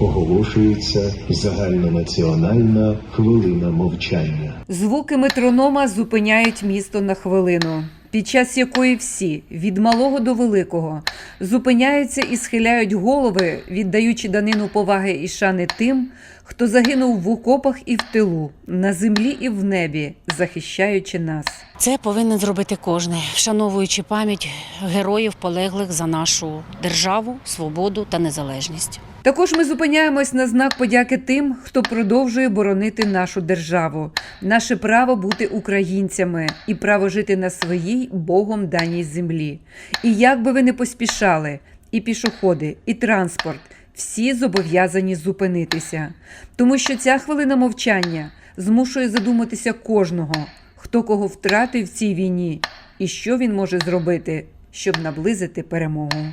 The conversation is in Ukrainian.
Оголошується загальнонаціональна хвилина мовчання. Звуки метронома зупиняють місто на хвилину, під час якої всі, від малого до великого, зупиняються і схиляють голови, віддаючи данину поваги і шани тим, хто загинув в окопах і в тилу, на землі і в небі, захищаючи нас. Це повинен зробити кожен, вшановуючи пам'ять героїв, полеглих за нашу державу, свободу та незалежність. Також ми зупиняємось на знак подяки тим, хто продовжує боронити нашу державу, наше право бути українцями і право жити на своїй Богом даній землі. І як би ви не поспішали, і пішоходи, і транспорт, всі зобов'язані зупинитися, тому що ця хвилина мовчання змушує задуматися кожного, хто кого втратив в цій війні, і що він може зробити, щоб наблизити перемогу.